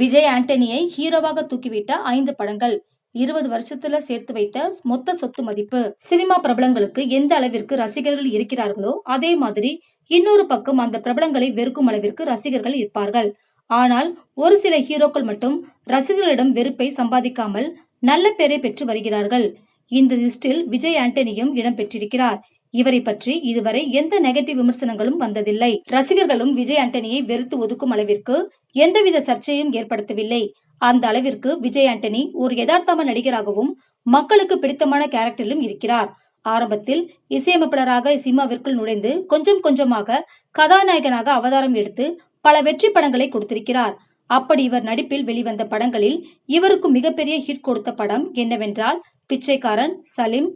விஜய் ஆண்டனியை ஹீரோவாக தூக்கிவிட்ட ஐந்து படங்கள். இருபது வருஷத்துல சேர்த்து வைத்த மொத்த சொத்து மதிப்பு. சினிமா பிரபலங்களுக்கு எந்த அளவிற்கு ரசிகர்கள் இருக்கிறார்களோ அதே மாதிரி இன்னொரு பக்கம் அந்த பிரபலங்களை வெறுக்கும் அளவிற்கு ரசிகர்கள் இருப்பார்கள். ஆனால் ஒரு சில ஹீரோக்கள் மட்டும் ரசிகர்களிடம் வெறுப்பை சம்பாதிக்காமல் நல்ல பெயரை பெற்று வருகிறார்கள். இந்த லிஸ்டில் விஜய் ஆண்டனியும் இடம் பெற்றிருக்கிறார். இவரை பற்றி இதுவரை எந்த நெகட்டிவ் விமர்சனங்களும் வந்ததில்லை. ரசிகர்களும் விஜய் ஆண்டனியை வெறுத்து ஒதுக்கும் அளவிற்கு எந்தவித சர்ச்சையும் ஏற்படுத்தவில்லை. அந்த அளவிற்கு விஜய் ஆண்டனி ஒரு யதார்த்தமான நடிகராகவும் மக்களுக்கு பிடித்தமான கேரக்டரிலும் இருக்கிறார். ஆரம்பத்தில் இசையமைப்பாளராக சினிமாவிற்குள் நுழைந்து கொஞ்சம் கொஞ்சமாக கதாநாயகனாக அவதாரம் எடுத்து பல வெற்றி படங்களை கொடுத்திருக்கிறார். அப்படி இவர் நடிப்பில் வெளிவந்த படங்களில் இவருக்கு மிகப்பெரிய ஹிட் கொடுத்த படம் என்னவென்றால் பிச்சைக்காரன் சலீம்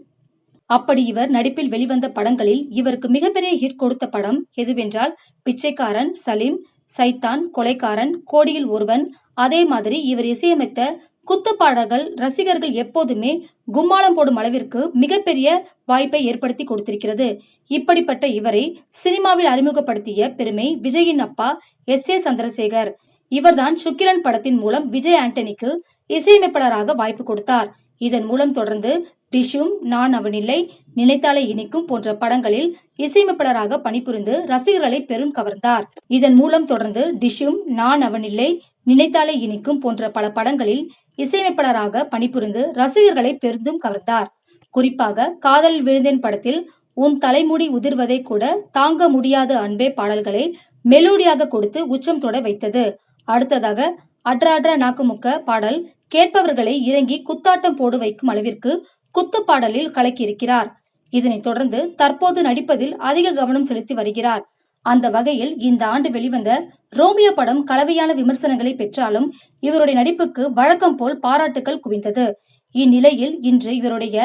அப்படி இவர் நடிப்பில் வெளிவந்த படங்களில் இவருக்கு மிகப்பெரிய ஹிட் கொடுத்த படம் எதுவென்றால் பிச்சைக்காரன் சலீம் சைத்தான் கொலைக்காரன் கோடியில் ஒருவன் அதே மாதிரி இவர் இசையமைத்த குத்துப்பாடல்கள் ரசிகர்கள் எப்போதுமே கும்மாளம் போடும் அளவிற்கு மிகப்பெரிய வாய்ப்பை ஏற்படுத்தி கொடுத்திருக்கிறது. இப்படிப்பட்ட இவரை சினிமாவில் அறிமுகப்படுத்திய பெருமை விஜயின் அப்பா எஸ் ஏ சந்திரசேகர். இவர்தான் சுக்கிரன் படத்தின் மூலம் விஜய் ஆண்டனிக்கு இசையமைப்பாளராக வாய்ப்பு கொடுத்தார். இதன் மூலம் தொடர்ந்து டிஷும் நான் அவனில்லை நினைத்தாலே இனிக்கும் போன்ற படங்களில் இசையமைப்பாளராக பணிபுரிந்து ரசிகர்களை பெரும் கவர்ந்தார். இதன் மூலம் தொடர்ந்து டிஷும் நான் அவனில்லை நினைத்தாலே இனிக்கும் போன்ற பல படங்களில் இசையமைப்பாளராக பணிபுரிந்து ரசிகர்களை பெரிதும் கவர்ந்தார். குறிப்பாக காதல் விழுந்தேன் படத்தில் உன் தலைமுடி உதிர்வதை கூட தாங்க முடியாத அன்பே பாடல்களை மெலோடியாக கொடுத்து உச்சம் தொட வைத்தது. அடுத்ததாக அட்ரா அட்ரா நாக்குமுக்க பாடல் கேட்பவர்களை இறங்கி குத்தாட்டம் போடு வைக்கும் அளவிற்கு குத்து பாடலில் கலக்கியிருக்கிறார். இதனைத் தொடர்ந்து தற்போது நடிப்பதில் அதிக கவனம் செலுத்தி வருகிறார். அந்த வகையில் இந்த ஆண்டு வெளிவந்த ரோமியோ படம் கலவையான விமர்சனங்களை பெற்றாலும் இவருடைய நடிப்புக்கு வழக்கம் போல் பாராட்டுகள் குவிந்தது. இந்நிலையில் இன்று இவருடைய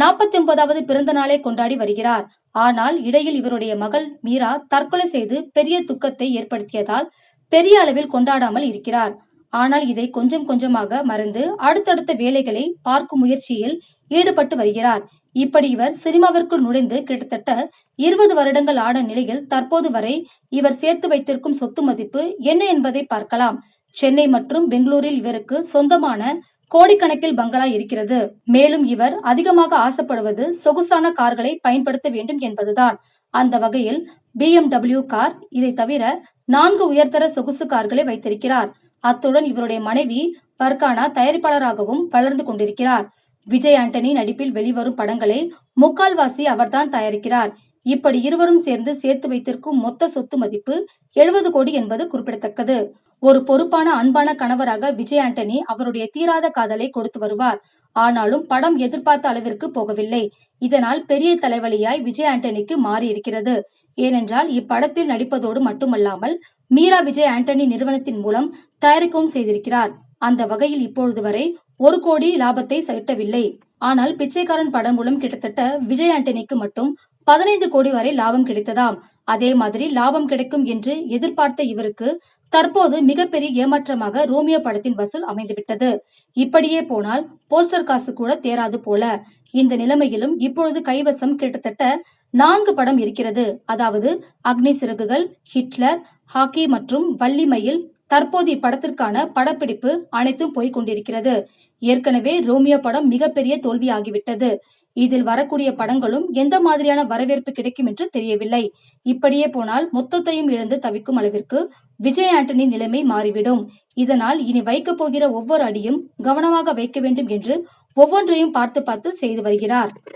நாற்பத்தி ஒன்பதாவது பிறந்த நாளை கொண்டாடி வருகிறார். ஆனால் இடையில் இவருடைய மகள் மீரா தற்கொலை செய்து பெரிய துக்கத்தை ஏற்படுத்தியதால் பெரிய அளவில் கொண்டாடாமல் இருக்கிறார். ஆனால் இதை கொஞ்சம் கொஞ்சமாக மறந்து அடுத்தடுத்த வேலைகளை பார்க்கும் முயற்சியில் ஈடுபட்டு வருகிறார். இப்படி இவர் சினிமாவிற்குள் நுழைந்து கிட்டத்தட்ட இருபது வருடங்கள் ஆன நிலையில் தற்போது வரை இவர் சேர்த்து வைத்திருக்கும் சொத்து மதிப்பு என்ன என்பதை பார்க்கலாம். சென்னை மற்றும் பெங்களூரில் இவருக்கு சொந்தமான கோடிக்கணக்கில் பங்களா இருக்கிறது. மேலும் இவர் அதிகமாக ஆசைப்படுவது சொகுசான கார்களை பயன்படுத்த வேண்டும் என்பதுதான். அந்த வகையில் பிஎம்டபிள்யூ கார் இதை தவிர நான்கு உயர்தர சொகுசு கார்களை வைத்திருக்கிறார். அத்துடன் இவருடைய மனைவி பர்கானா தயாரிப்பாளராகவும் வளர்ந்து கொண்டிருக்கிறார். விஜய் ஆண்டனி நடிப்பில் வெளிவரும் படங்களை முக்கால்வாசி அவர்தான் தயாரிக்கிறார். இப்படி இருவரும் சேர்ந்து சேர்த்து வைத்திருக்கும் மொத்த சொத்து மதிப்பு எழுபது கோடி என்பது குறிப்பிடத்தக்கது. ஒரு பொறுப்பான அன்பான கணவராக விஜய் ஆண்டனி அவருடைய தீராத காதலை கொடுத்து வருவார். ஆனாலும் படம் எதிர்பார்த்த அளவிற்கு போகவில்லை. இதனால் பெரிய தலைவலியாய் விஜய் ஆண்டனிக்கு மாறி இருக்கிறது ஏனென்றால் இப்படத்தில் நடிப்பதோடு மட்டுமல்லாமல் மீரா விஜய் ஆண்டனி நிறுவனத்தின் மூலம் தயாரிக்கவும் செய்திருக்கிறார். அந்த வகையில் இப்பொழுது வரை ஒரு கோடி லாபத்தை சட்டவில்லை ஆனால் பிச்சைக்காரன் படம் மூலம் கிட்டத்தட்ட விஜய் ஆண்டனிக்கு மட்டும் பதினைந்து கோடி வரை லாபம் கிடைத்ததாம். அதே மாதிரி லாபம் கிடைக்கும் என்று எதிர்பார்த்த இவருக்கு தற்போது மிகப்பெரிய ஏமாற்றமாக ரோமியோ படத்தின் வசூல் அமைந்துவிட்டது. இப்படியே போனால் போஸ்டர் காசு கூட தேராது போல. இந்த நிலைமையிலும் இப்பொழுது கைவசம் கிட்டத்தட்ட நான்கு படம் இருக்கிறது. அதாவது அக்னி சிறகுகள் ஹிட்லர் ஹாக்கி மற்றும் வள்ளிமயில் தற்போது இப்படத்திற்கான படப்பிடிப்பு அனைத்தும் போய்க் கொண்டிருக்கிறது. ஏற்கனவே ரோமியோ படம் மிகப்பெரிய தோல்வியாகிவிட்டது. இதில் வரக்கூடிய படங்களும் எந்த மாதிரியான வரவேற்பு கிடைக்கும் என்று தெரியவில்லை. இப்படியே போனால் மொத்தத்தையும் இழந்து தவிக்கும் அளவிற்கு விஜய் ஆண்டனி நிலைமை மாறிவிடும். இதனால் இனி வைக்கப் போகிற ஒவ்வொரு அடியும் கவனமாக வைக்க வேண்டும் என்று ஒவ்வொன்றையும் பார்த்து பார்த்து செய்து வருகிறார்.